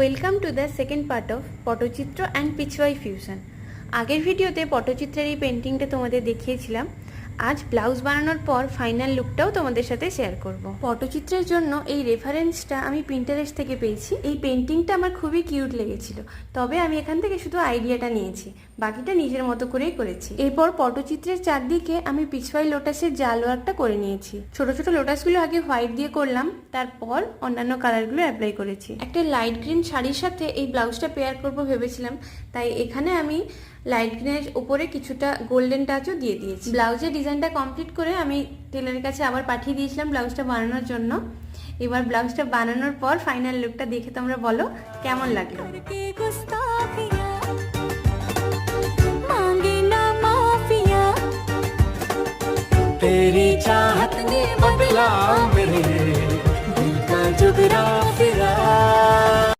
Welcome to the second part of Patachitra and Pichwai fusion আগের ভিডিওতে পটচিত্রের এই পেন্টিংটা তোমাদের দেখিয়েছিলাম। আজ ব্লাউজ বানানোর পর ফাইনাল লুকটাও তোমাদের সাথে শেয়ার করব। পটচিত্রের জন্য এই রেফারেন্সটা আমি প্রিন্টারেস্ট থেকে পেয়েছি। এই পেন্টিংটা আমার খুবই কিউট লেগেছিল। তবে আমি এখান থেকে শুধু আইডিয়াটা নিয়েছি। বাকিটা নিজের মতো করেই করেছি। এরপর পটচিত্রের চারদিকে আমি পিছওয়াই লোটাসের জাল ওয়ার্কটা করে নিয়েছি। ছোট ছোট লোটাসগুলো আগে হোয়াইট দিয়ে করলাম। তারপর অন্যান্য কালারগুলো অ্যাপ্লাই করেছি। একটা লাইট গ্রিন শাড়ির সাথে এই ব্লাউজটা পেয়ার করব ভেবেছিলাম। তাই এখানে আমি লাইট গ্রিনের উপরে কিছুটা গোল্ডেন টাচও দিয়ে দিয়েছি ব্লাউজের ডিজাইনটা কমপ্লিট করে আমি টেলারের কাছে আবার পাঠিয়ে দিয়েছিলাম ব্লাউজটা বানানোর জন্য এবার ব্লাউজটা বানানোর পর ফাইনাল লুকটা দেখে তোমরা বলো কেমন লাগলো करके गुस्ताखियां मांगे ना माफिया तेरी चाहत ने बदला मेरे